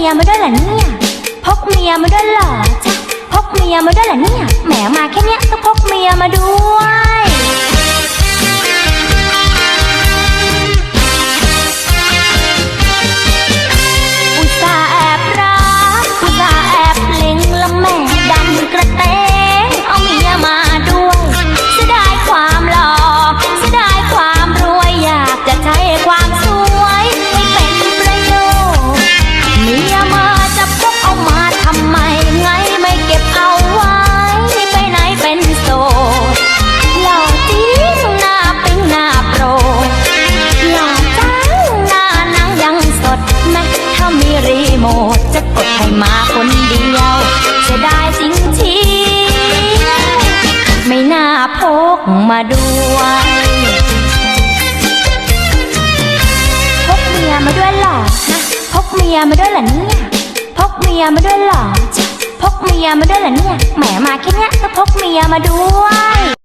มียมาด้วยเหรอเนี่ย พกเมียมาด้วยเหรอจ๊ะพกเมียมาด้วยเหรอเนี่ย แหมมาแค่เนี้ยต้องพก พกมาด้วยพกเมียมาด้วยหรอฮะพกเมียมาด้วยหรอเนี่ยพกเมียมาด้วยหรอพกเมียมาด้วยหรอเนี่ยแหมมาแค่เนี้ยก็พกเมียมาด้วย